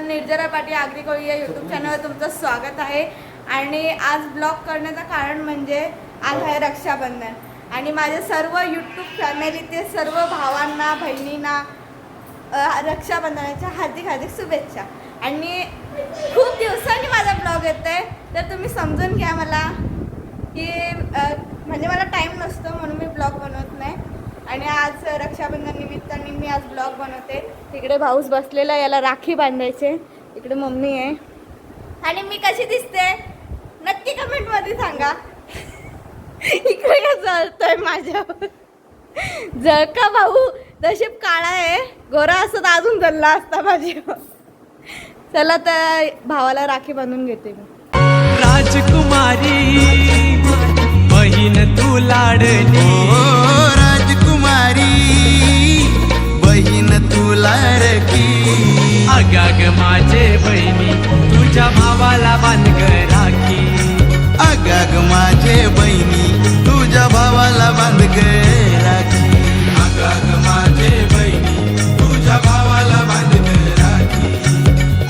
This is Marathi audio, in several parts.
तर निर्जरा पाटी आगरी कोळी या यूट्यूब चॅनलवर तुमचं स्वागत आहे. आणि आज ब्लॉग करण्याचं कारण म्हणजे आज आहे रक्षाबंधन. आणि माझ्या सर्व यूट्यूब फॅमिलीतील सर्व भावांना बहिणींना रक्षाबंधनाच्या हार्दिक हार्दिक शुभेच्छा. आणि खूप दिवसांनी माझा ब्लॉग येत आहे तर तुम्ही समजून घ्या मला की म्हणजे मला टाईम नसतो म्हणून मी ब्लॉग बनवत नाही. आणि आज रक्षाबंधन निमित्ताने मी आज ब्लॉग बनवते. तिकडे भाऊस बसलेला याला राखी बांधायचे. इकडे मम्मी आहे. आणि मी कशी दिसते? नक्की कमेंटमध्ये सांगा. इकडे का जळतोय माझ्यावर. जळका भाऊ नशीब काळा आहे. गोरा असत अजून जळला असता माझ्यावर. चला तर भावाला राखी बांधून घेते मी. राजकुमारी बहीण तू लाडली लाडकी अगाग माझे बहिणी तुझ्या भावाला बांधग राखी. अगाग माझे बहिणी तुझ्या भावाला बांध ग राखी अगाग माझे बहिणी तुझ्या भावाला बांध ग राखी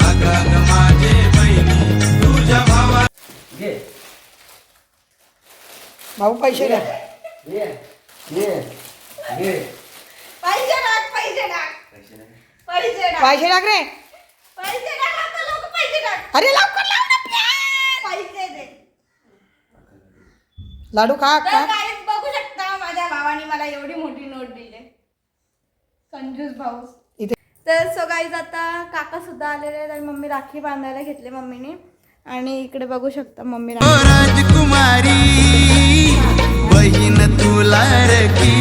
अगाग माझे बहिणी तुझ्या भावाला भाऊ पैसे द्या पैसे टाक पैसे टाक पैसे टाक. टाक रे. पैसे टाक आता लोक पैसे टाक. अरे लवकर लाव ना प्यार. पैसे दे. लाडू खा तर खा. गाईज बघू शकता माझ्या भावाने मला एवढी मोठी नोट दिली. कंजूस भाऊ. इथे तर सो गाईज आता काका सुद्धा आलेले आहेत आणि मम्मी राखी बांधायला घेतली मम्मीने. आणि इकडे बघू शकता मम्मी राखी. राजकुमारी बहीण तू लाडकी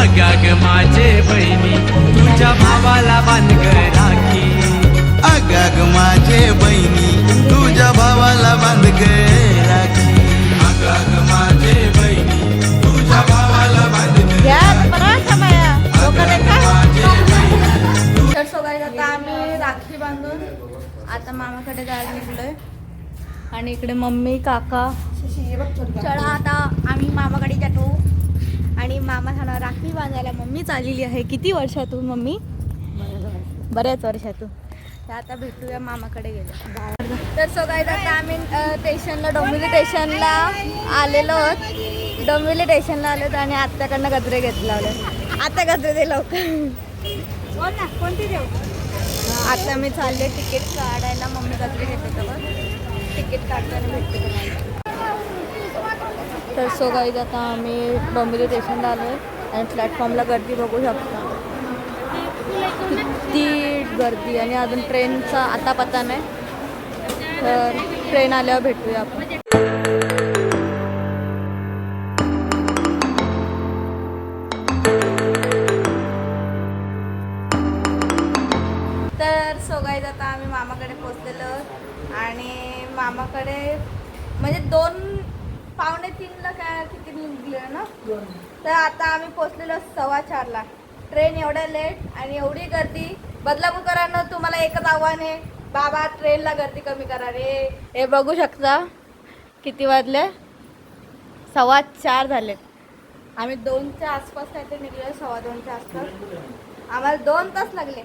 अगाग माझे बहिणी तुझ्या भावाला बांधग राखी. अगाग माझे बहिणी तुझ्या भावाला बांध ग राखी अगाग माझे बहिणी तुझ्या भावाला आता आम्ही राखी बांधून आता मामाकडे जायला निघलोय. आणि इकडे मम्मी काका चला आता आम्ही मामाकडे जातो. आणि मामा झाला राखी बांधायला मम्मी चाललेली आहे. किती वर्षातून मम्मी? बऱ्याच वर्षातून. तर आता भेटूया मामाकडे गेलो. तर सो काय आता आम्ही स्टेशनला डोंबिवली स्टेशनला आलेलो आहोत. डोंबिवली स्टेशनला आलो आणि आत्याकडनं गजरे घेतले लावले. आता गजरे दे लवकर. ना कोणती देऊ? आता मी चालले तिकीट काढायला. मम्मी गजरे घेते तर तिकीट काढताना भेटते तुम्हाला. तर सो गाईज आता आम्ही बॉम्बे स्टेशनला आलो आहे आणि प्लॅटफॉर्मला गर्दी बघू शकता. किती गर्दी आणि अजून ट्रेनचा आता पत्ता नाही. तर ट्रेन आल्यावर भेटूया आपण. तर सो गाईज आता आम्ही मामाकडे पोचलेलो आणि मामाकडे म्हणजे दोन पावणे तीनला काय किती निघले ना? तर आता आम्ही पोचलेलो सव्वा चारला. ट्रेन एवढ्या लेट आणि एवढी गर्दी. बदलापूरकरांना तुम्हाला एकच आव्हान आहे. बाबा ट्रेनला गर्दी कमी करा रे. हे बघू शकता किती वाजले? सव्वा चार झालेत आम्ही दोनच्या आसपास काहीतरी निघलो सव्वा दोनच्या आसपास. आम्हाला दोन तास लागले.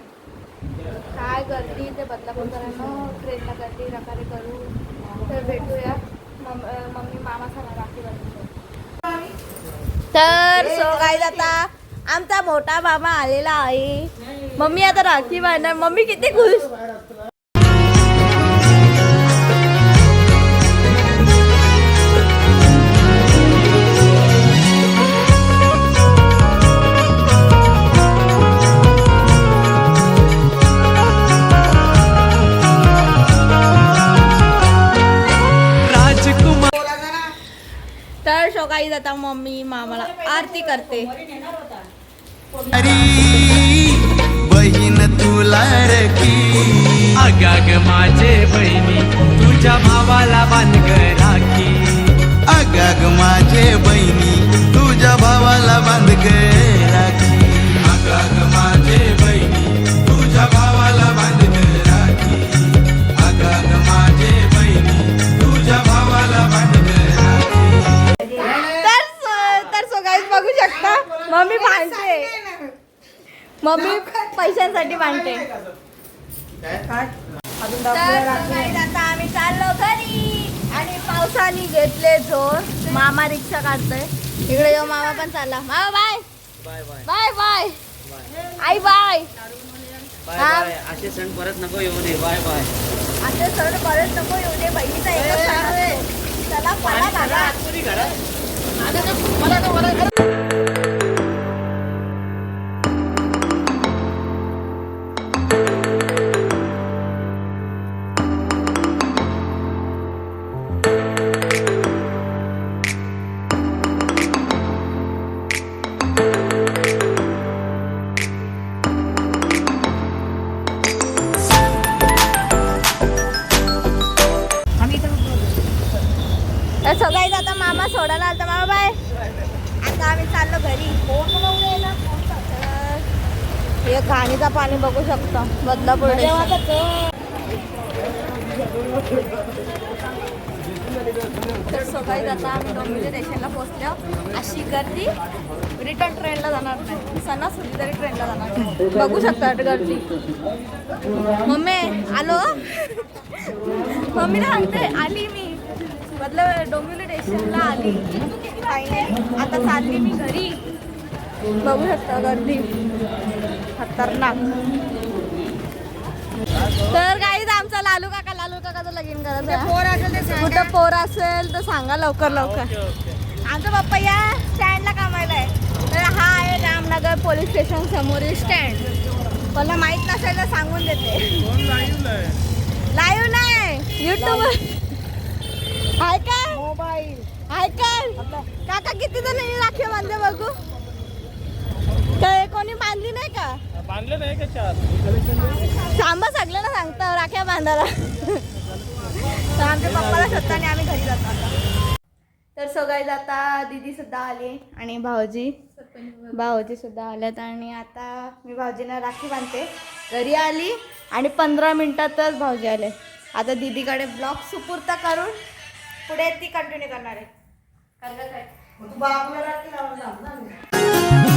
काय गर्दी ते बदलापूरकरांना. ट्रेनला गर्दी नकारे करू. तर भेटूया. मम्मी मामा राखी तर सो काय आता आमचा मोठा मामा आलेला आहे. मम्मी आता राखी बांधणार. मम्मी किती खुश. तर शोकाई जाता मम्मी मामाला आरती करते. बहीण तू लाडकी अगाग माझे बहिणी तुझ्या भावाला बांधग राखी. अगाग माझे बहिणी मम्मी पैशांसाठी तर आता आम्ही चाललो घरी. आणि पावसाने घेतले जोर मामा रिक्षा काढतोय. इकडे येऊ मामा पण चालला. मामा bye bye bye bye bye आई बाय बाय हा. बाय असे सण परत नको येऊ दे. बाय बाय आता सर परत नको येऊ दे. बहिणीचा एकच सण. चला पळा दादा. सोडायला आलता मामा बाय? आता आम्ही चाललो घरी. हे घाणीचा पाणी बघू शकतो. बदलापूर. तर सकाळी आता आम्ही डोंबिवली स्टेशनला पोहोचलो. अशी गर्दी रिटर्न ट्रेनला जाणार नाही. सणासुदी तरी ट्रेनला जाणार नाही. बघू शकता गर्दी. मम्मी आलो? मम्मीला सांगते आली मी. मतलब डोंबिवली स्टेशनला आली फायनली आता चालली मी घरी. बघू शकता गर्दी. खतरनाक. तर काहीच आमचा लालू काका लालू काकाचं लगीन करायचं आहे. कुठं पोर असेल तर सांगा लवकर लवकर. आमचा पप्पा या स्टँडला कामाला आहे तर हा आहे रामनगर पोलीस स्टेशन समोरील स्टँड. मला माहीत नसेल तर सांगून देते. लाईव्ह नाही. युट्यूब आहे का? मोबाईल. आहे का? काका किती जण राखी बांधले बघू? काय कोणी बांधली नाही का? बांधले नाही का चार? सांबा सगळ्यांना सांगता राख्या बांधायला. तर आमच्या पप्पाला स्वतःने आम्ही घरी जातो आता. तर सगळे आता दीदी सुद्धा आली आणि भाऊजी. भाऊजी सुद्धा आल्यात आणि आता मी भाऊजींना राखी बांधते. घरी आली आणि पंधरा मिनिटातच भाऊजी आले. आता दीदीकडे ब्लॉग सुपूर्त करून पुढे ती कंटिन्यू करणार आहे करणार तू रात्री लावून ना.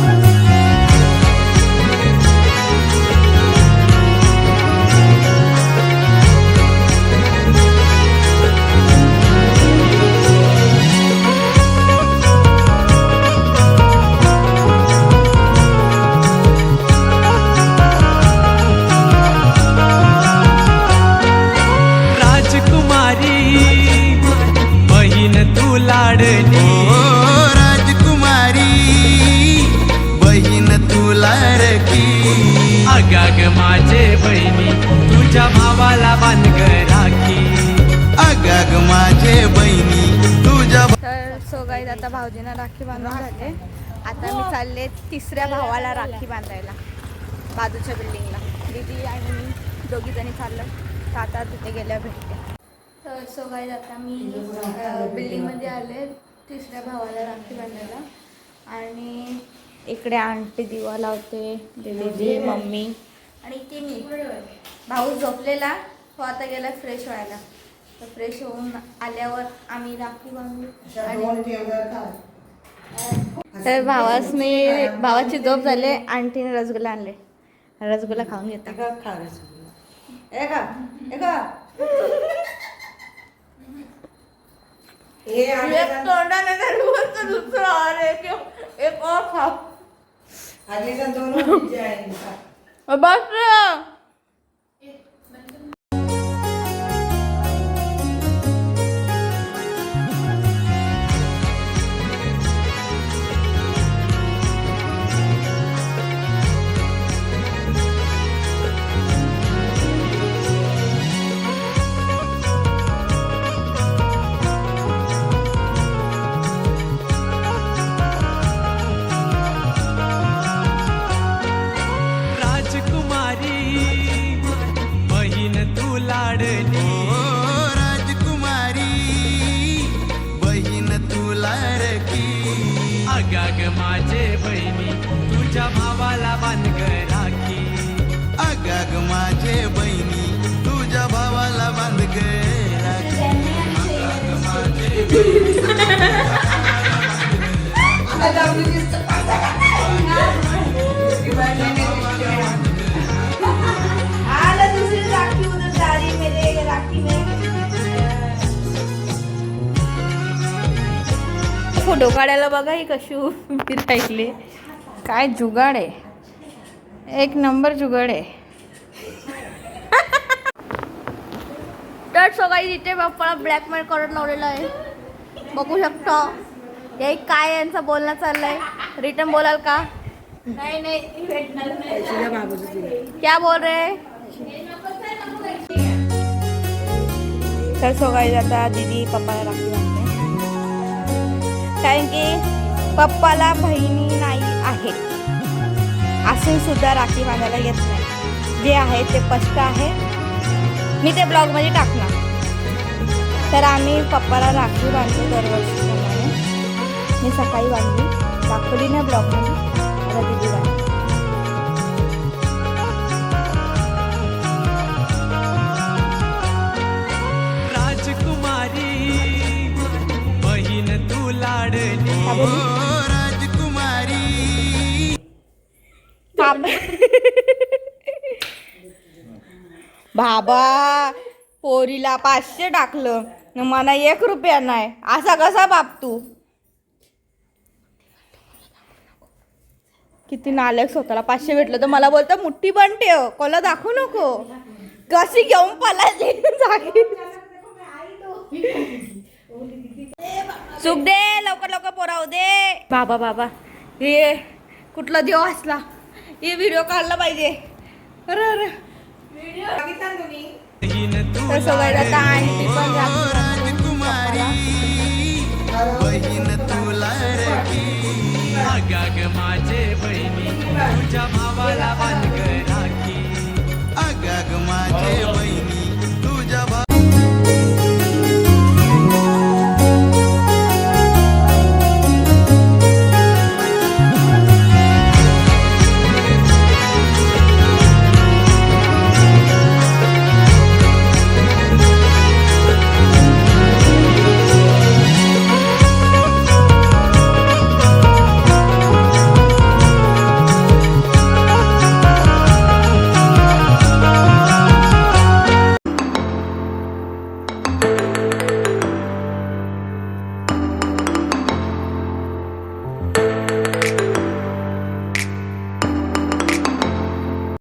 आता भाऊजींना राखी बांधून झाले आता मी चालले तिसऱ्या भावाला राखी बांधायला बाजूच्या बिल्डिंगला दीदी आणि मी दोघी जणी चाललो तर आता तिथे गेल्या भेटते. तर सो आता मी बिल्डिंगमध्ये आले तिसऱ्या भावाला राखी बांधायला. आणि इकडे आंटी दिवा लावते दीदी मम्मी. आणि ती मी. भाऊ झोपलेला तो आता गेला फ्रेश व्हायला. तर फ्रेश होऊन आल्यावर आम्ही राखी बांधू. तर भावास मी भावाची झोप झाली आंटीने रसगुल्ला आणले रसगुल्ला खाऊन घेता एका खा रसगुल्ला. एका एका दुसरं अरे एक और खाऊ आधी जण दोन वर्षाची आहे. खा. बस लाडली. ओ राजकुमारी बहीण तुला रकी अगाग माझे बहिणी तुझ्या भावाला बांधग राखी. अगाग माझे बहिणी तुझ्या भावाला बांध ग राखी अगाग माझे फोटो काढायला बघा ही कशी उभी राहिली. काय जुगाड आहे. एक नंबर जुगाड आहे. तर सगळी इथे बाप्पाला ब्लॅकमेल करत लावलेलं आहे. बघू शकतो. हे काय यांचं बोलणं चाललंय. रिटर्न बोलाल का? नाही नाही क्या बोल रहे? तर सगळी आता दीदी पप्पाला राखी बांधते कारण की पप्पाला बहिणी नाही आहे. असून सुद्धा राखी बांधायला येत नाही. जे आहे ते स्पष्ट आहे. मी ते ब्लॉगमध्ये टाकणार. तर आम्ही पप्पाला राखी बांधतो दरवर्षीप्रमाणे मी सकाळी बांधली. दाखवली ना ब्लॉगमध्ये आता बांधली. राजकुमारी. बाबा पोरीला पाचशे टाकलं. न मला एक रुपया नाही. असा कसा बाप तू? किती नालक स्वतःला पाचशे भेटलं तर मला बोलतं मुठ्ठी पण ठेव कोला दाखवू नको. कशी घेऊन पळाली जागी. चूक दे लवकर लवकर पोराव दे. बाबा बाबा हे कुठला देव असला हे व्हिडिओ काढला पाहिजे. अरे आता आंटी पण तुला अगाग माझे बहिणी तुझ्या भावाला बांध राखी. अगाग माझे